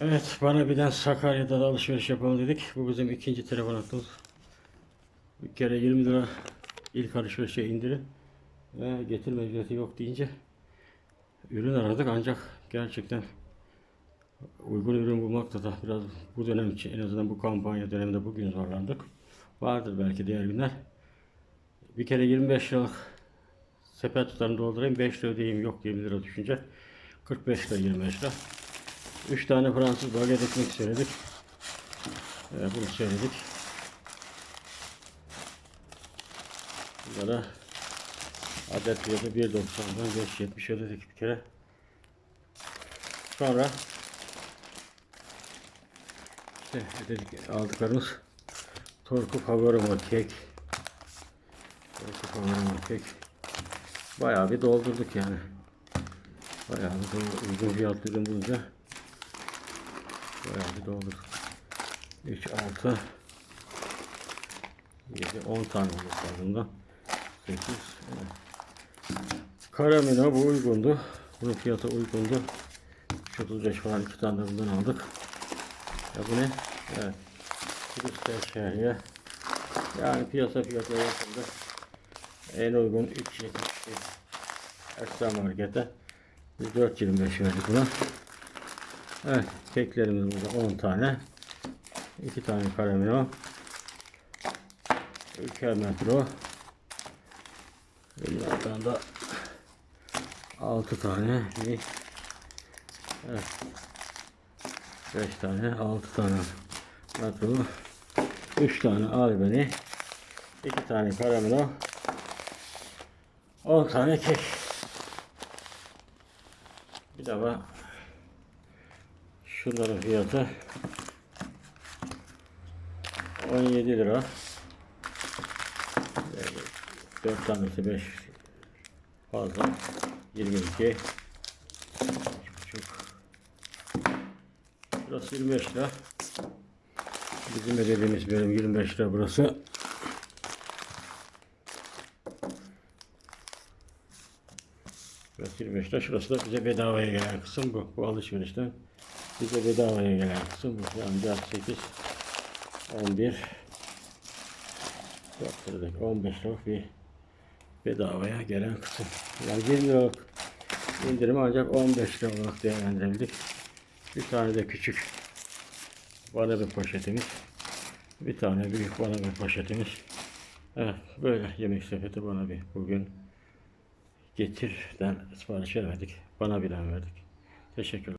Evet, bana birden Sakarya'da da alışveriş yapalım dedik. Bu bizim ikinci telefon hattımız. Bir kere 20 lira ilk alışverişe indiri ve getirme ücreti yok deyince ürün aradık ancak gerçekten uygun ürün bulmakta da biraz bu dönem için en azından bu kampanya döneminde bugün zorlandık. Vardır belki diğer günler. Bir kere 25 liralık sepet tutarını doldurayım 5 lira ödeyeyim yok 20 lira düşünce 45 lira 25 lira. 3 tane Fransız baget ekmek söyledik. Evet, bunu söyledik. Bunlara adet fiyatı 1.90'dan 5.70 ödedik bir kere. Sonra işte ödedik aldıklarımız Torku Favorimo kek Torku Favorimo kek Bayağı bir doldurduk yani. Bayağı bir doldurduk. Uygun fiyatlı ürün bulunca Bayağı bir doldurduk. 3, 6 7, 10 tane olması lazım da. 8 evet. Bu uygundu. Bunun fiyatı uygundu. 35 falan iki tane bundan aldık. Ya bu ne? Evet. Kristal şehriye. Yani piyasa fiyatları yakında en uygun 3.72 Ersa Market'e biz 4.25 verdik buna. Evet, keklerimiz burada 10 tane. 2 tane karamelo. 2 metro. Bunlardan da 6 tane. Evet. 5 tane, 6 tane metro. 3 tane albeni. 2 tane karamelo. 10 tane kek. Bir var. Şunların fiyatı 17 lira. 4 tanesi 5 fazla. 22 buçuk. Burası 25 lira. Bizim ödediğimiz bölüm 25 lira burası. Burası 25 lira. Şurası da bize bedavaya gelen kısım bu. Bu alışverişten bize bedavaya gelen kısım bu. Yani 4, 8, 11, 4 liralık, 15 liralık bir bedavaya gelen kısım. Yani 1 liralık indirimi ancak 15 lira olarak değerlendirebildik. Bir tane de küçük bana bir poşetimiz. Bir tane büyük bana bir poşetimiz. Evet böyle yemek sepeti bana bir bugün getirden sipariş verdik. Bana bilen verdik. Teşekkürler.